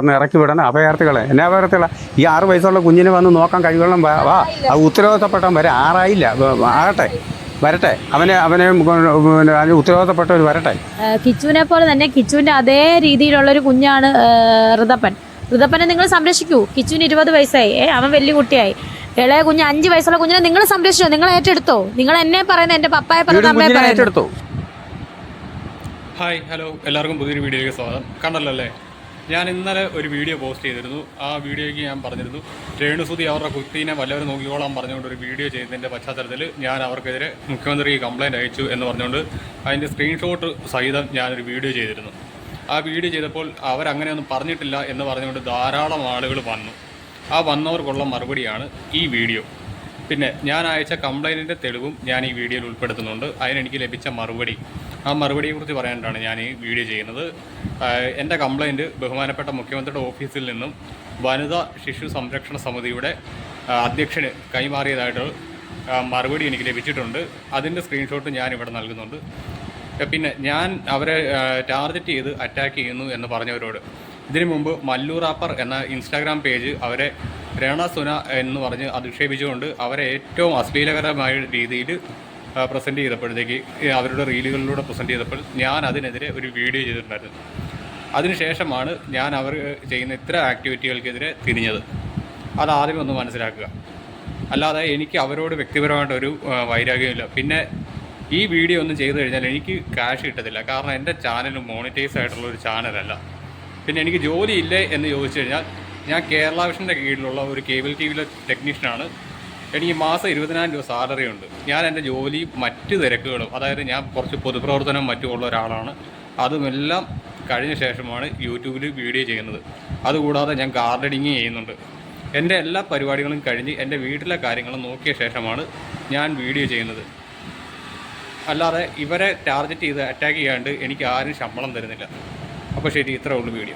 ഒന്ന് ഇറക്കി വിടണം. അഭയാർത്ഥികളെ എന്നെ അഭയാർത്ഥികളെ ഈ ആറ് വയസ്സുള്ള കുഞ്ഞിനെ വന്ന് നോക്കാൻ കഴിവുള്ള വാ അത് ഉത്തരവാദിത്തപ്പെട്ടവൻ വരെ ആറായില്ല. ആകട്ടെ വരട്ടെ. അവനെ അവനെ അതിന് ഉത്തരവാദിത്തപ്പെട്ടവർ വരട്ടെ. കിച്ചുവിനെ പോലെ തന്നെ കിച്ചുവിന്റെ അതേ രീതിയിലുള്ള ഒരു കുഞ്ഞാണ് ഋതപ്പൻ. ഋതപ്പനെ നിങ്ങൾ സംരക്ഷിക്കൂ. കിച്ചുവിന് ഇരുപത് വയസ്സായി. ഏ അവൻ വലിയ കുട്ടിയായി. ഇളയ കുഞ്ഞ് അഞ്ച് വയസ്സുള്ള കുഞ്ഞിനെ നിങ്ങൾ സംരക്ഷിച്ചോ? നിങ്ങൾ ഏറ്റെടുത്തോ? നിങ്ങൾ എന്നെ പറയുന്ന എന്റെ പപ്പായെ പറഞ്ഞു അമ്മയെ പറയുന്നത് ഹായ് ഹലോ എല്ലാവർക്കും പുതിയൊരു വീഡിയോയിലേക്ക് സ്വാഗതം. കണ്ടല്ലോ അല്ലേ? ഞാൻ ഇന്നലെ ഒരു വീഡിയോ പോസ്റ്റ് ചെയ്തിരുന്നു. ആ വീഡിയോയ്ക്ക് ഞാൻ പറഞ്ഞിരുന്നു രേണുസുതി അവരുടെ കുത്തിനെ വല്ലവരും നോക്കിക്കോളാൻ പറഞ്ഞുകൊണ്ട് ഒരു വീഡിയോ ചെയ്തതിന്റെ പശ്ചാത്തലത്തിൽ ഞാൻ അവർക്കെതിരെ മുഖ്യമന്ത്രിക്ക് കംപ്ലയിന്റ് അയച്ചു എന്ന് പറഞ്ഞുകൊണ്ട് അതിന്റെ സ്ക്രീൻഷോട്ട് സഹിതം ഞാനൊരു വീഡിയോ ചെയ്തിരുന്നു. ആ വീഡിയോ ചെയ്തപ്പോൾ അവരങ്ങനെയൊന്നും പറഞ്ഞിട്ടില്ല എന്ന് പറഞ്ഞുകൊണ്ട് ധാരാളം ആളുകൾ വന്നു. ആ വന്നവർക്കുള്ള മറുപടിയാണ് ഈ വീഡിയോ. പിന്നെ ഞാൻ അയച്ച കംപ്ലൈന്റിന്റെ തെളിവും ഞാൻ ഈ വീഡിയോയിൽ ഉൾപ്പെടുത്തുന്നുണ്ട്. അതിനെനിക്ക് ലഭിച്ച മറുപടി. ആ മറുപടിയെക്കുറിച്ച് പറയാനാണ് ഞാൻ ഈ വീഡിയോ ചെയ്യുന്നത്. എന്റെ കംപ്ലൈന്റ് ബഹുമാനപ്പെട്ട മുഖ്യമന്ത്രിയുടെ ഓഫീസിൽ നിന്നും വനിതാ ശിശു സംരക്ഷണ സമിതിയുടെ അധ്യക്ഷന് കൈമാറിയതായിട്ട് മറുപടി എനിക്ക് ലഭിച്ചിട്ടുണ്ട്. അതിന്റെ സ്ക്രീൻഷോട്ട് ഞാൻ ഇവിടെ നൽകുന്നുണ്ട്. പിന്നെ ഞാൻ അവരെ ടാർഗറ്റ് ചെയ്ത് അറ്റാക്ക് ചെയ്യുന്നു എന്ന് പറഞ്ഞവരോട്. ഇതിനു മുമ്പ് മല്ലൂറാപ്പർ എന്ന ഇൻസ്റ്റാഗ്രാം പേജ് അവരെ രണ സുന എന്ന് പറഞ്ഞ് അധിക്ഷേപിച്ചുകൊണ്ട് അവരെ ഏറ്റവും അശ്ലീലകരമായ രീതിയിൽ പ്രസന്റ് ചെയ്തപ്പോഴത്തേക്ക് അവരുടെ റീലുകളിലൂടെ പ്രസന്റ് ചെയ്തപ്പോൾ ഞാൻ അതിനെതിരെ ഒരു വീഡിയോ ചെയ്തിട്ടുണ്ടായിരുന്നു. അതിനുശേഷമാണ് ഞാൻ അവർ ചെയ്യുന്ന ഇത്ര ആക്ടിവിറ്റികൾക്കെതിരെ തിരിഞ്ഞത്. അതാദ്യം ഒന്ന് മനസ്സിലാക്കുക. അല്ലാതെ എനിക്ക് അവരോട് വ്യക്തിപരമായിട്ട് ഒരു വൈരാഗ്യമില്ല പിന്നെ ഈ വീഡിയോ ഒന്നും ചെയ്തു കഴിഞ്ഞാൽ എനിക്ക് ക്യാഷ് കിട്ടത്തില്ല. കാരണം എന്റെ ചാനൽ മോണിറ്റൈസ് ആയിട്ടുള്ള ഒരു ചാനലല്ല പിന്നെ എനിക്ക് ജോലിയില്ലേ എന്ന് ചോദിച്ചു കഴിഞ്ഞാൽ ഞാൻ കേരള വിഷന്റെ കീഴിലുള്ള ഒരു കേബിൾ ടി വിയിലെ ടെക്നീഷ്യനാണ് എനിക്ക് മാസം ഇരുപതിനായിരം രൂപ സാലറി ഉണ്ട്. ഞാൻ എന്റെ ജോലി മറ്റ് തിരക്കുകളും അതായത് ഞാൻ കുറച്ച് പൊതുപ്രവർത്തനം മറ്റും ഉള്ള ഒരാളാണ്. അതുമെല്ലാം കഴിഞ്ഞ ശേഷമാണ് യൂട്യൂബിൽ വീഡിയോ ചെയ്യുന്നത്. അതുകൂടാതെ ഞാൻ ഗാർഡനിങ് ചെയ്യുന്നുണ്ട്. എന്റെ എല്ലാ പരിപാടികളും കഴിഞ്ഞ് എന്റെ വീട്ടിലെ കാര്യങ്ങളും നോക്കിയ ശേഷമാണ് ഞാൻ വീഡിയോ ചെയ്യുന്നത്. അല്ലാതെ ഇവരെ ടാർഗറ്റ് ചെയ്ത് അറ്റാക്ക് ചെയ്യാണ്ട് എനിക്ക് ആരും ശമ്പളം തരുന്നില്ല. അപ്പോൾ ശരി ഇത്രേ ഉള്ളൂ വീഡിയോ